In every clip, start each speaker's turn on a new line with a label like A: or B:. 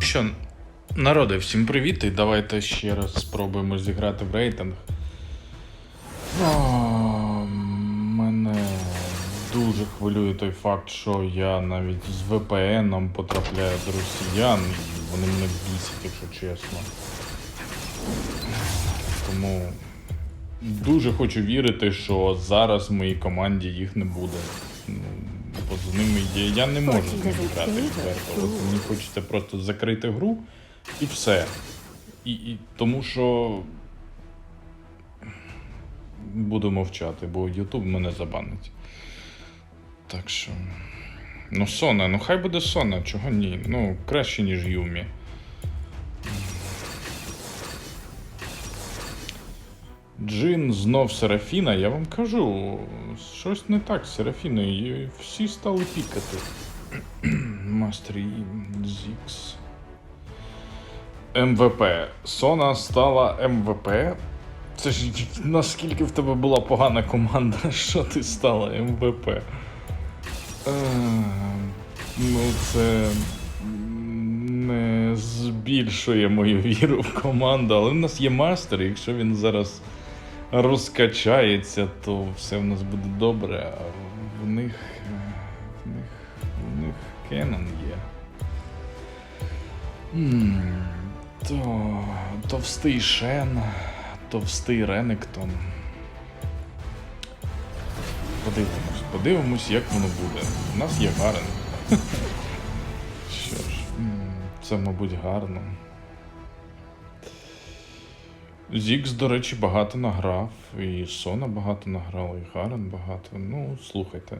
A: Що, народи, всім привіт, і давайте ще раз спробуємо зіграти в рейтинг. О, мене дуже хвилює той факт, що я навіть з VPN потрапляю до росіян, і вони мене бісять, якщо чесно. Тому дуже хочу вірити, що зараз в моїй команді їх не буде. Бо з ними є. Я не можу з ними грати відверто. От мені хочеться просто закрити гру і все. І, і тому що буду мовчати, бо YouTube мене забанить. Так що. Ну, Сона, ну хай буде Сона, чого ні? Ну, краще, ніж Юмі. Джин знов Серафіна, я вам кажу, щось не так з Серафіною, всі стали пікати. Мастер Зікс. МВП. Сона стала МВП. Це ж наскільки в тебе була погана команда, що ти стала МВП? Е, ну, це не збільшує мою віру в команду, але в нас є мастер, якщо він зараз розкачається, то все в нас буде добре. А в них. В них. В них Кеннон є. То. Товстий Шен, товстий Ренектон. Подивимось, подивимось, як воно буде. У нас є Гарен. Що ж, це, мабуть, гарно. Зікс, до речі, багато награв, і Сона багато награла, і Гарен багато. Ну, слухайте.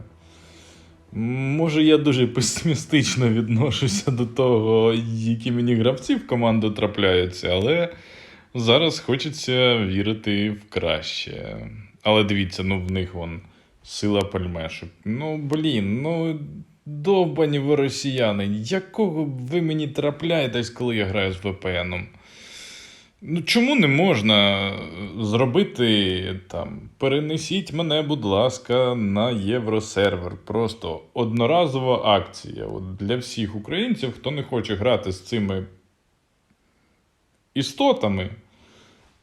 A: Може, я дуже песимістично відношуся до того, які мені гравці в команду трапляються, але зараз хочеться вірити в краще. Але дивіться, ну в них вон сила пальмешок. Ну, блін, ну довбані ви росіяни. Якого ви мені трапляєтесь, коли я граю з VPN-ом? Ну, чому не можна зробити там, перенесіть мене, будь ласка, на євросервер. Просто одноразова акція. От для всіх українців, хто не хоче грати з цими істотами,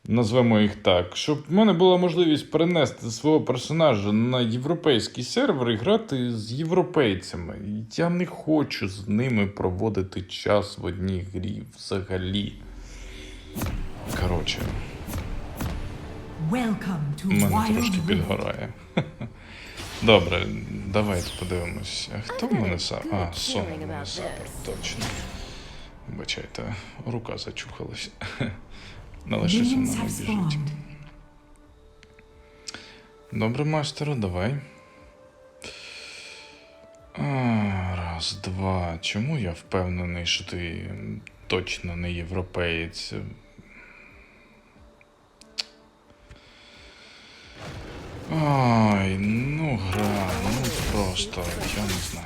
A: назвемо їх так, щоб в мене була можливість перенести свого персонажа на європейський сервер і грати з європейцями. Я не хочу з ними проводити час в одній грі взагалі. Коротше, мене трошки підгорає. Добре, давайте подивимось. А хто в мене сам? А, сон в мене сапер, точно. Вибачайте, рука зачухалась. Але щось воно не біжить. Добре, майстеру, давай. А, раз, два. Чому я впевнений, що ти точно не європеєць? Ай, ну гра, ну просто, я не знаю.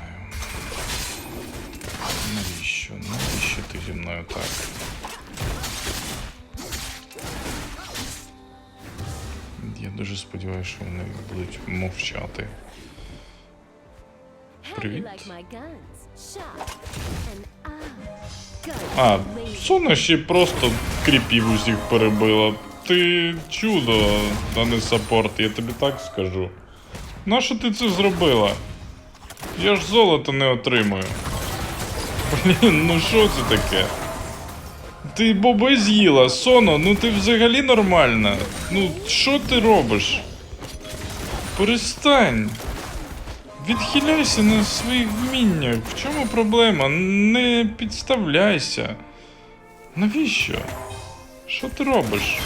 A: Навіщо? Навіщо ти зі мною так? Я дуже сподіваюся, що вони будуть мовчати. Привіт. А, Сона ще просто кріпів усіх перебила. Ти чудо, а не саппорт, я тобі так скажу. Нащо ти це зробила? Я ж золото не отримую. Блін, ну що це таке? Ти боби з'їла, Соно, ну ти взагалі нормальна. Ну, що ти робиш? Перестань. Відхиляйся на своїх вміннях. В чому проблема? Не підставляйся. Навіщо? Що ти робиш?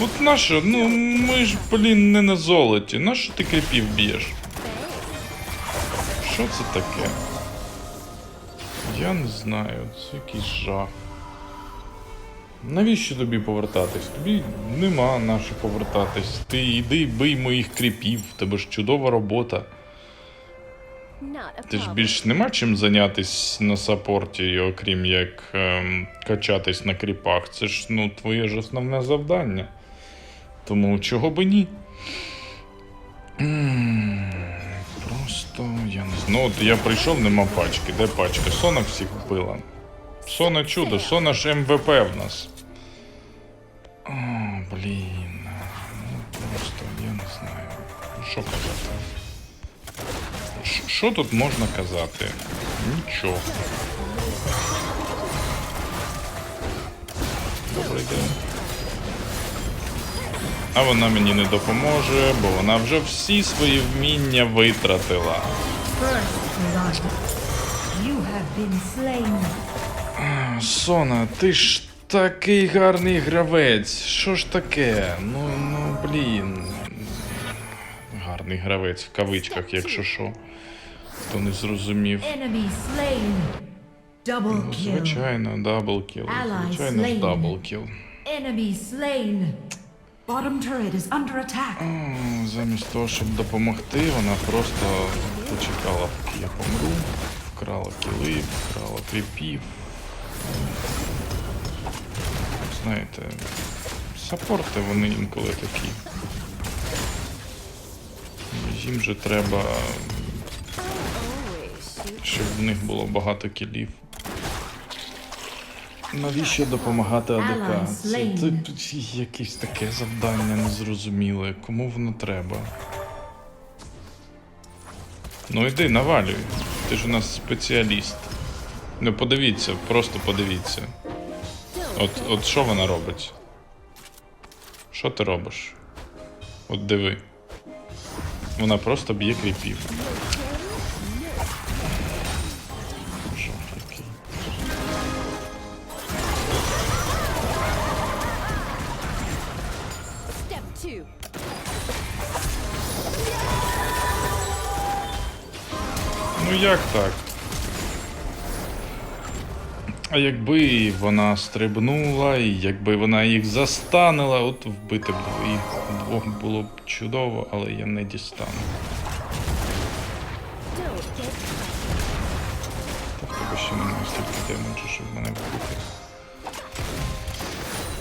A: От нащо? Ну ми ж, блін, не на золоті. Нащо ти кріпів б'єш? Що це таке? Я не знаю, це якийсь жах. Навіщо тобі повертатись? Тобі нема на що повертатись. Ти йди бий моїх кріпів, в тебе ж чудова робота. Ти ж більш нема чим зайнятися на саппорті, окрім як ем, качатись на кріпах. Це ж ну твоє ж основне завдання. Тому чого би ні? Просто я не знаю. Ну, от я прийшов, нема пачки. Де пачка? Сона всіх вбила. Сона чудо, Сона ж МВП в нас. О, блін. Ну просто я не знаю. Що казати? Що тут можна казати? Нічого. Добрий день. А вона мені не допоможе, бо вона вже всі свої вміння витратила. Сона, ти ж такий гарний гравець. Що ж таке? Ну, ну блін. Гарний гравець в кавичках, якщо що. Хто не зрозумів. Ну, звичайно, даблкіл. Звичайно, даблкіл.
B: Bottom turret is under attack.
A: Замість того, щоб допомогти, вона просто почекала, поки я помру. Вкрала кіли, вкрала кріпів. Знаєте, саппорти вони інколи такі. Їм же треба, щоб в них було багато кілів. Навіщо допомагати АДК? Це, це якесь таке завдання незрозуміле. Кому воно треба? Ну йди, навалюй. Ти ж у нас спеціаліст. Ну подивіться, просто подивіться. От, от що вона робить? Що ти робиш? От диви. Вона просто б'є кріпів. Ну як так? А якби вона стрибнула, і якби вона їх застанила, от вбити б їх двох було б чудово, але я не дістану. Так тебе ще немає стільки демеджу, щоб мене вбити.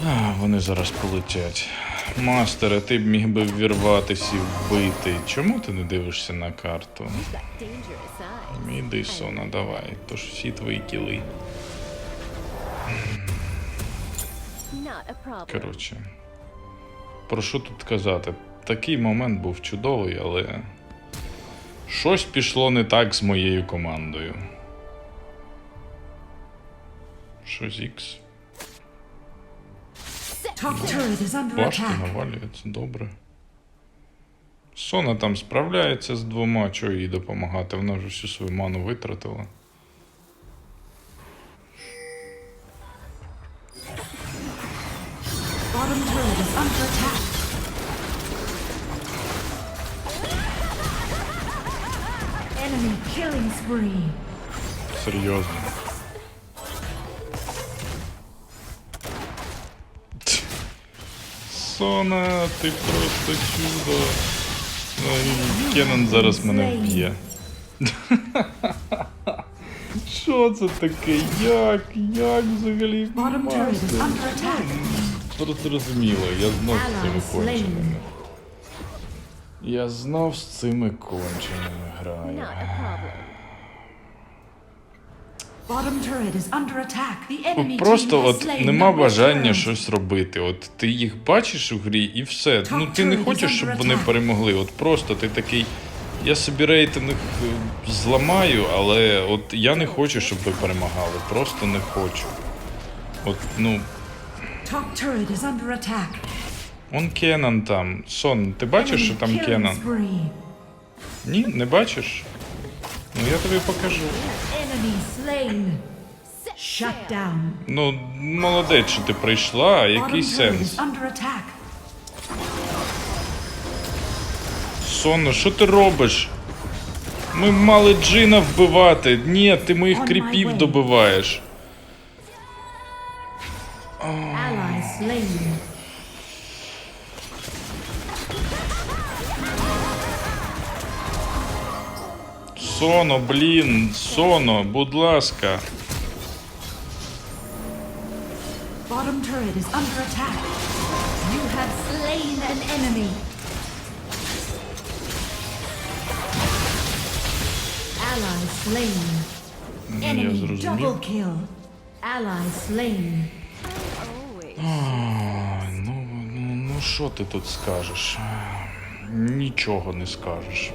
A: А, вони зараз полетять. Мастере, ти б міг би ввірватися і вбити. Чому ти не дивишся на карту? Іди, Сона, давай. Тож всі твої кіли. Коротше. Про що тут казати? Такий момент був чудовий, але. Щось пішло не так з моєю командою. Щось ікс.
B: Attack.
A: навалюється, добре. Сона там справляється з двома, чого їй допомагати, вона вже всю свою ману витратила. Ти просто чудо. Ну, і Кеннон зараз мене вб'є. Що це таке? Як? Як взагалі? Просто зрозуміло, я знов з цими конченими. Я знов з цими конченими граю.
C: Not a problem.
B: Bottom turret is under attack. The enemy
A: От Просто от нема бажання щось робити. От ти їх бачиш у грі і все. Ну ти не хочеш, щоб вони перемогли. От просто ти такий. Я собі рейтинг е, зламаю, але от я не хочу, щоб ви перемагали. Просто не хочу. От, ну, он Кенан там. Сон, ти бачиш, що там Кенан? Ні, не бачиш? Ну я тобі покажу. Ну, молодець, що ти прийшла, який сенс? Сонно, що ти робиш? Ми мали Джина вбивати. Ні, ти моїх кріпів добиваєш.
B: Ally
A: Соно, блін, соно, будь ласка.
B: Bottom turret is under attack. You have slain an enemy. Ally slain.
A: Ну,
B: Enemy double kill. Ally slain.
A: Ну, ну, ну що ти тут скажеш? Нічого не скажеш.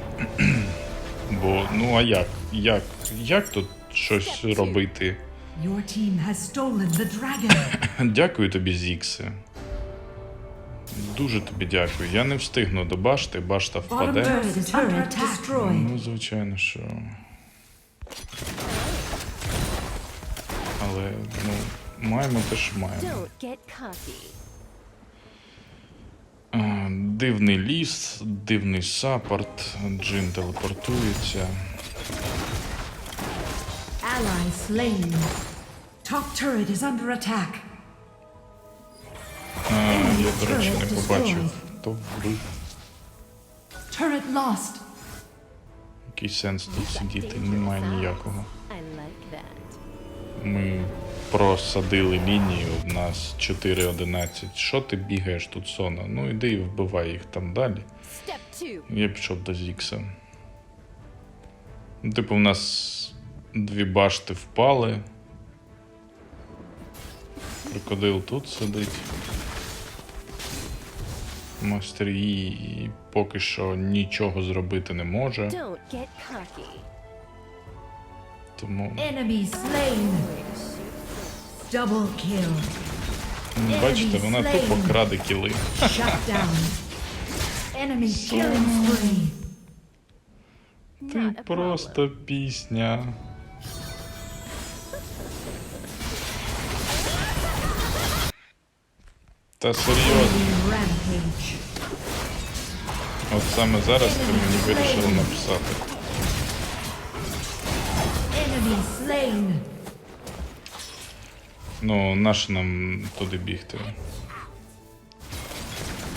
A: Бо, ну а як? Як? Як тут щось робити?
B: Your team has the.
A: Дякую тобі, Зіксе. Дуже тобі дякую. Я не встигну до башти, башта впаде. Ну, звичайно, що. Але, ну, маємо те, що маємо. Дивний ліс, дивний саппорт, джин телепортується.
B: Ally slain. Top turret is under attack.
A: А, я, до речі, не побачив, хто вбив.
B: Turret lost.
A: Який сенс тут сидіти? Немає ніякого. Ми просадили лінію, в нас 4-11. Що ти бігаєш тут, Сона? Ну іди і вбивай їх там далі. Я пішов до Зікса. Ну, типу, в нас дві башти впали. Крокодил тут сидить. Мастер Yi поки що нічого зробити не може. Тому бачите, вона тупо краде кіли.
B: Shut down. Enemy killing spree.
A: Ти
C: Not a
A: просто пісня. Та серйозно.
B: Rampage.
A: От саме зараз ти мені вирішила написати. Ну, наш нам туди бігти.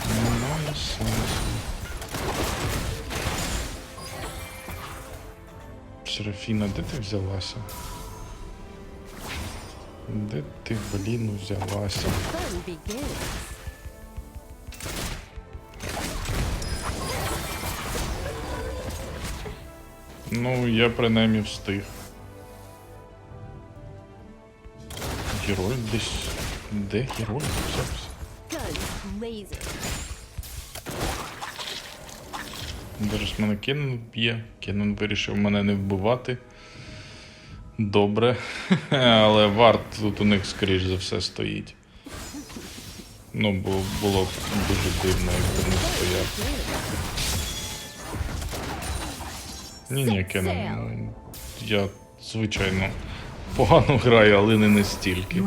A: Немає сенсу. Серафіна, де ти взялася? Де ти, блін, взялася? Ну, я принаймні встиг. Герой десь. Де герой
C: blazing.
A: Зараз мене Кеннон б'є. Кеннон вирішив мене не вбивати. Добре. Але варт тут у них, скоріш за все, стоїть. Ну, бо було б дуже дивно, якби не стояв. Ні, ні, Кеннон. ну, Я, звичайно, погано граю, але не настільки.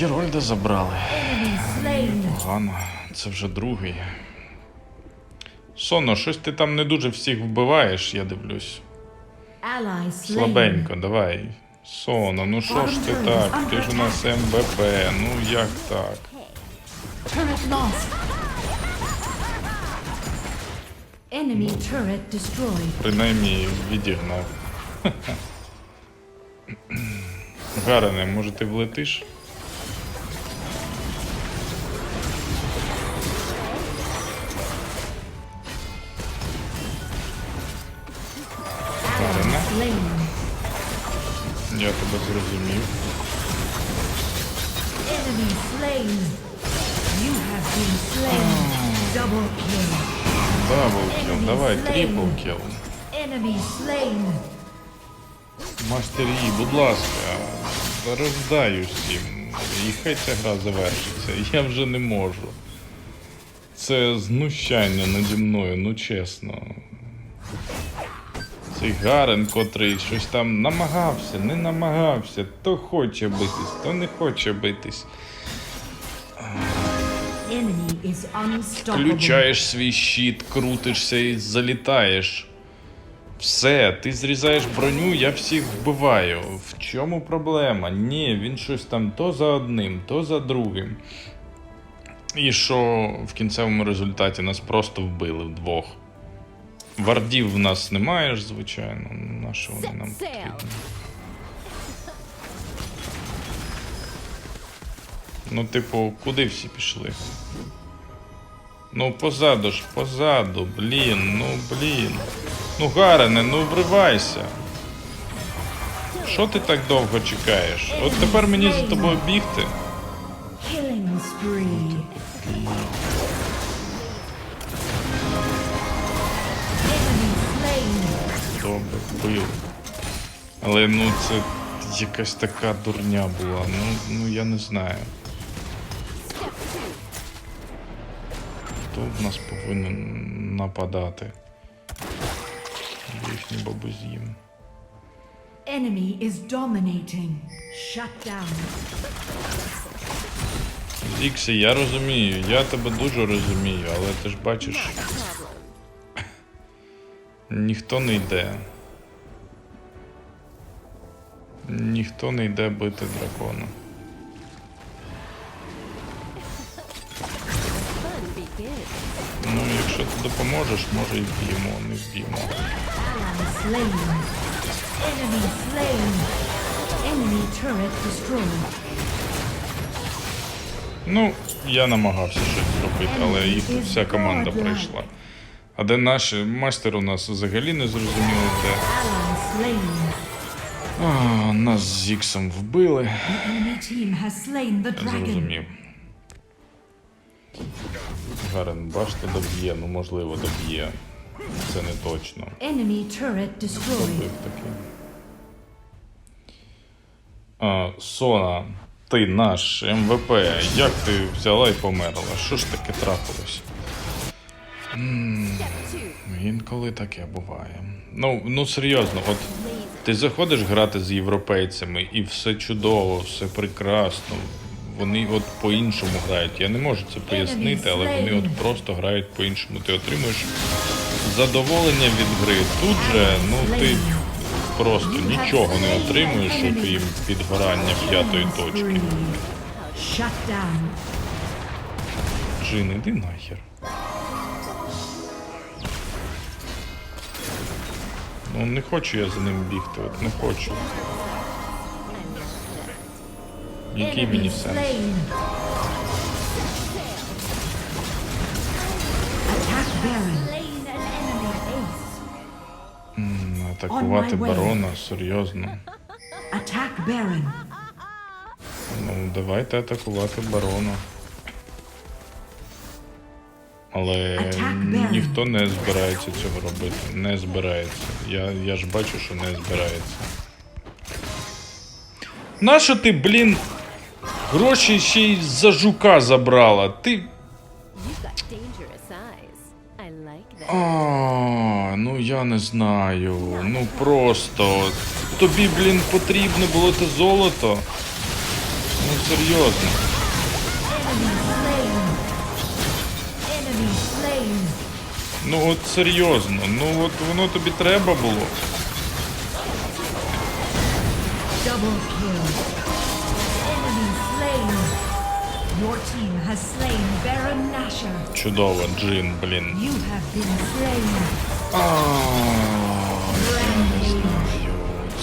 A: Герольда забрали. Погано, це вже другий. Соно, щось ти там не дуже всіх вбиваєш, я дивлюсь. Слабенько, давай. Соно, ну що ж ти так? Ти ж у нас МВП, ну як так? Принаймні відігнав. Гарене, може ти влетиш? Гарене. Я тебе зрозумів.
B: Enemy slain. You have been slain. Double kill.
A: Даблкіл, давай, трипл кіл.
B: Enemy slain.
A: Мастер Yi, будь ласка, роздай усім. І хай ця гра завершиться. Я вже не можу. Це знущання наді мною, ну чесно. Цей Гарен, котрий щось там намагався, не намагався, то хоче битись, то не хоче битись. Включаєш свій щит, крутишся і залітаєш. Все, ти зрізаєш броню, я всіх вбиваю. В чому проблема? Ні, він щось там то за одним, то за другим. І що в кінцевому результаті нас просто вбили вдвох. Вардів в нас немає ж, звичайно. На що вони нам потрібні? Ну, типу, куди всі пішли? Ну, позаду ж, позаду, блін, ну блін. Ну, Гарене, ну вривайся. Що ти так довго чекаєш? От тепер мені за тобою бігти. Добре, били. Але ну це якась така дурня була. Ну, ну я не знаю. Хто в нас повинен нападати? Їхні бабузім.
B: Enemy is dominating. Shut down.
A: Зіксі, я розумію, я тебе дуже розумію, але ти ж бачиш, ніхто не йде. Ніхто не йде бити дракона. Допоможеш, може і вб'ємо, не вб'ємо. Ну, я намагався щось зробити, але їх вся команда прийшла. А де наші? Майстер у нас взагалі не зрозуміло де. А, нас з Зіксом вбили. Зрозумів. Гарен, бачите, доб'є, ну можливо, доб'є. Це не точно.
B: Enemy turret destroyed.
A: Добив таки. А, Сона, ти наш МВП. Як ти взяла і померла? Що ж таке трапилось? Інколи таке буває. Ну, ну серйозно, от ти заходиш грати з європейцями і все чудово, все прекрасно. Вони от по-іншому грають. Я не можу це пояснити, але вони от просто грають по-іншому. Ти отримуєш задоволення від гри. Тут же, ну ти просто нічого не отримуєш, окрім підгорання п'ятої точки. Джин, іди нахер. Ну не хочу я за ним бігти, от не хочу. Який мені сенс? М, Атакувати барона, серйозно.
B: Attack Baron.
A: Ну, давайте атакувати барона. Але ніхто не збирається цього робити. Не збирається. Я, я ж бачу, що не збирається. Нащо ти, блін, гроші ще й за жука забрала? Ти. А, ну я не знаю. Ну просто. Тобі, блін, потрібно було те золото. Ну серйозно. Ну от серйозно, ну от воно тобі треба було.
B: Your team has slain Baron Nashor.
A: Чудово, Джин, блін.
B: You have been slain.
A: А,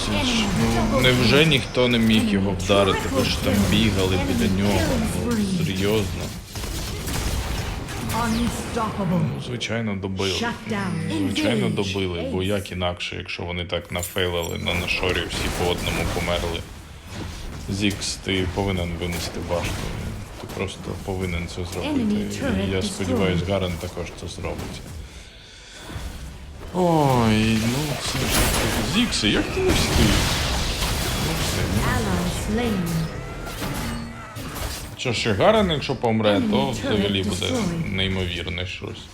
A: Це ж, ну, невже ніхто не міг його вдарити, ви ж там бігали біля нього. Ну, серйозно. Ну, звичайно, добили. Звичайно, добили, бо як інакше, якщо вони так нафейлили на нашорі, всі по одному померли. Зікс, ти повинен винести башню. Просто повинен це зробити. І я сподіваюся, Гарен також це зробить. Ой, ну це ж. Зікси, як ти не встиг? Ну все. ну. Що ще Гарен, якщо помре, то взагалі буде неймовірне щось.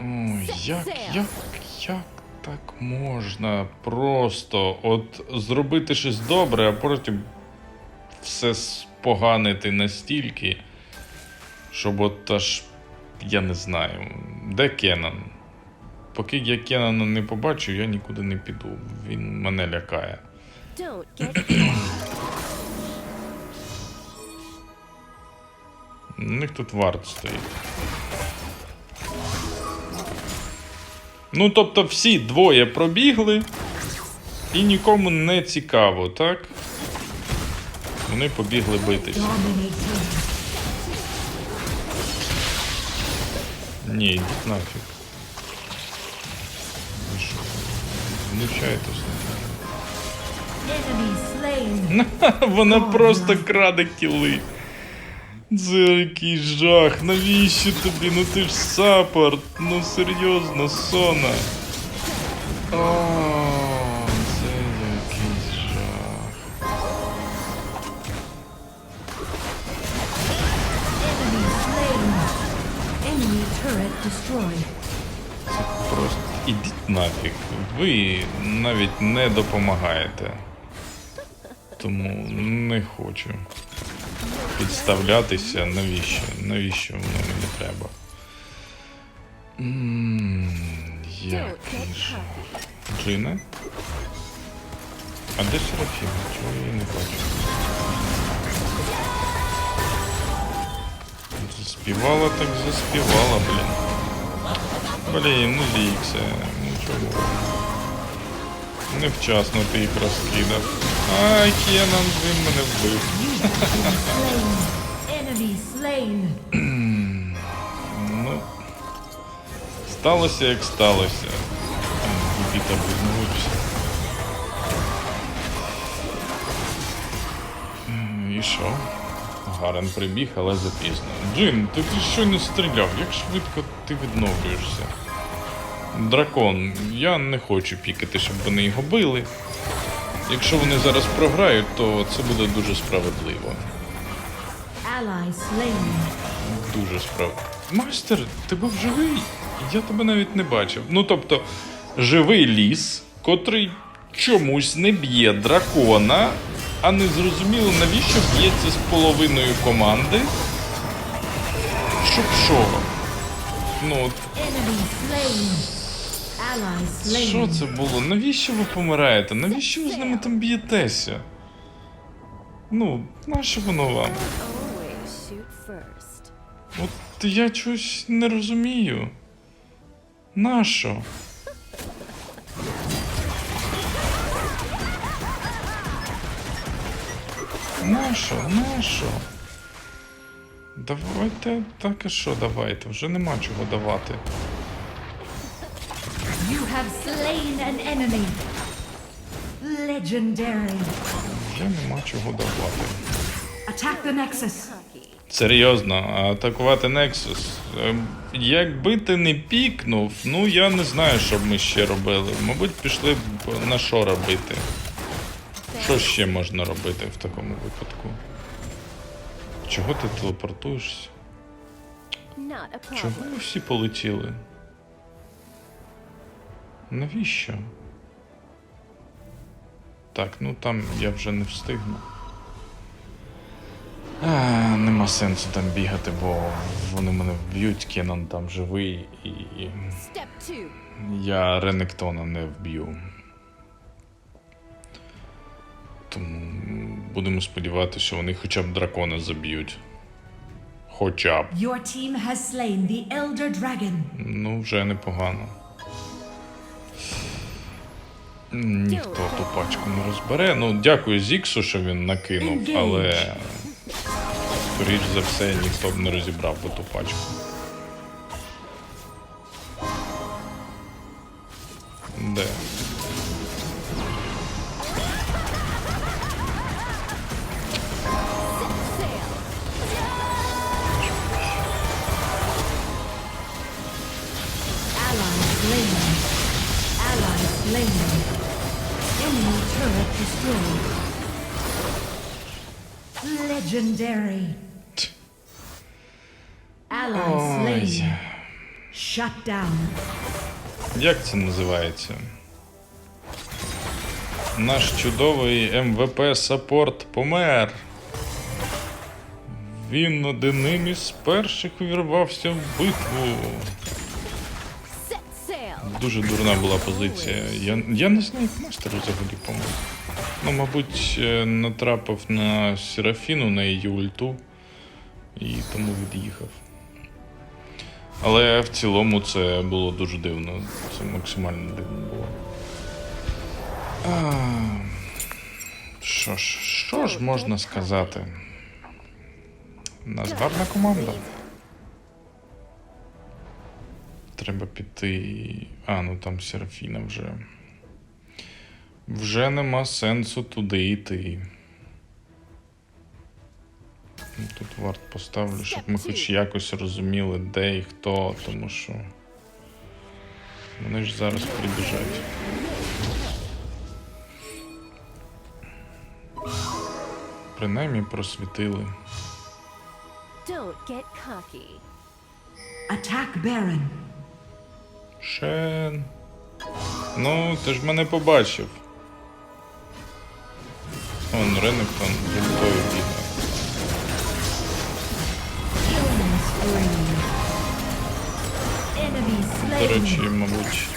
A: Ой, як, як, як так можна просто от зробити щось добре, а потім все споганити настільки, щоб от аж я не знаю, де Кенан? Поки я Кенана не побачу, я нікуди не піду. Він мене лякає. У них тут варт стоїть. Ну, тобто всі двоє пробігли і нікому не цікаво, так? Вони побігли битись. Ні, йдіть нафіг. Ви що? Вона просто краде кіли. Це який жах. Навіщо тобі? Ну ти ж саппорт. Ну серйозно, сона. Просто ідіть нафіг. Ви навіть не допомагаєте. Тому не хочу підставлятися. Навіщо? Навіщо воно мені треба? Який
C: get
A: Джина? А де Серафіма? Чого я її не бачу? Заспівала так заспівала, блін. Блін, ну Ліксе, нічого. Невчасно ти їх розкидав. Ай, Кенан, він мене вбив. Ну, сталося як сталося. Дебіта відновився. М, І що? Гарен прибіг, але запізно. Джин, ти, ти щойно стріляв, як швидко ти відновлюєшся? Дракон, я не хочу пікати, щоб вони його били. Якщо вони зараз програють, то це буде дуже справедливо. Дуже справді. Мастер, ти був живий? Я тебе навіть не бачив. Ну тобто, живий ліс, котрий чомусь не б'є дракона, а не зрозуміло, навіщо б'ється з половиною команди. Щоб що? Ну, що це було? Навіщо ви помираєте? Навіщо ви з ними там б'єтеся? Ну, нащо воно вам? От я чогось не розумію. Нащо? Нащо? Нащо? Давайте так і що давайте, вже нема чого давати.
B: You have slain an enemy. Legendary.
A: Вже нема чого давати.
B: Attack the Nexus.
A: Серйозно, атакувати Nexus. Ем, Якби ти не пікнув, ну я не знаю, що б ми ще робили. Мабуть, пішли б на що робити. Що ще можна робити в такому випадку? Чого ти телепортуєшся?
C: Problem.
A: всі полетіли? Навіщо? Так, ну там я вже не встигну. А, нема сенсу там бігати, бо вони мене вб'ють, Кенан там живий, і я Ренектона не вб'ю. Тому будемо сподіватися, що вони хоча б дракона заб'ють. Хоча б.
B: Your team has slain the Elder Dragon.
A: Ну, вже непогано. Ніхто ту пачку не розбере. Ну, дякую Зіксу, що він накинув, але. Скоріш за все, ніхто б не розібрав би ту пачку. Де? Як це називається? Наш чудовий МВП Саппорт помер. Він одним із перших увірвався в битву. Дуже дурна була позиція. Я, я не знаю, як мастер взагалі помер. Ну, мабуть, е, натрапив на Серафіну, на її ульту, і тому від'їхав. Але в цілому це було дуже дивно. Це максимально дивно було. А, що ж, що ж можна сказати? У нас гарна команда. Треба піти. А, ну там Серафіна вже. Вже нема сенсу туди йти. Ну, Тут варт поставлю, щоб ми хоч якось розуміли, де і хто, тому що. Вони ж зараз прибіжать. Принаймні просвітили.
C: Don't get cocky.
B: Attack Baron.
A: Шен. Ну, ти ж мене побачив. Он Ренектон гультою бігає. До речі, мабуть,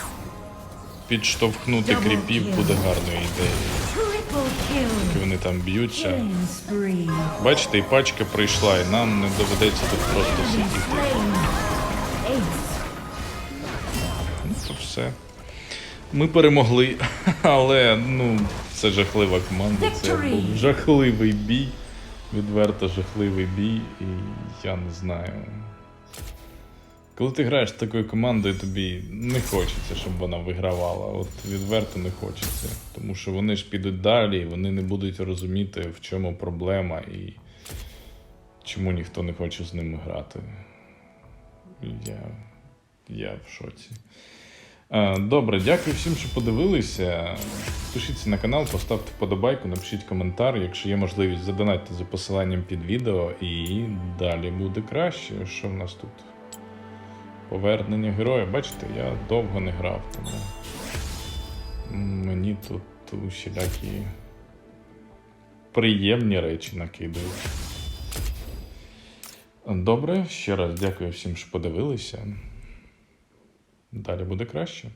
A: підштовхнути кріпів буде гарною ідеєю.
B: Triple
A: вони там б'ються. Бачите, і пачка прийшла, і нам не доведеться тут просто сидіти. Ну, то все. Ми перемогли, але ну, це жахлива команда. Це був жахливий бій. Відверто жахливий бій, і я не знаю. Коли ти граєш з такою командою, тобі не хочеться, щоб вона вигравала. От відверто не хочеться. Тому що вони ж підуть далі, вони не будуть розуміти, в чому проблема і чому ніхто не хоче з ними грати. Я, я в шоці. Е, Добре, дякую всім, що подивилися. Підпишіться на канал, поставте вподобайку, напишіть коментар. Якщо є можливість, задонатьте за посиланням під відео, і далі буде краще. Що в нас тут? Повернення героя. Бачите, я довго не грав, тому мені тут усілякі приємні речі накидують. Добре, ще раз дякую всім, що подивилися. Далі буде краще.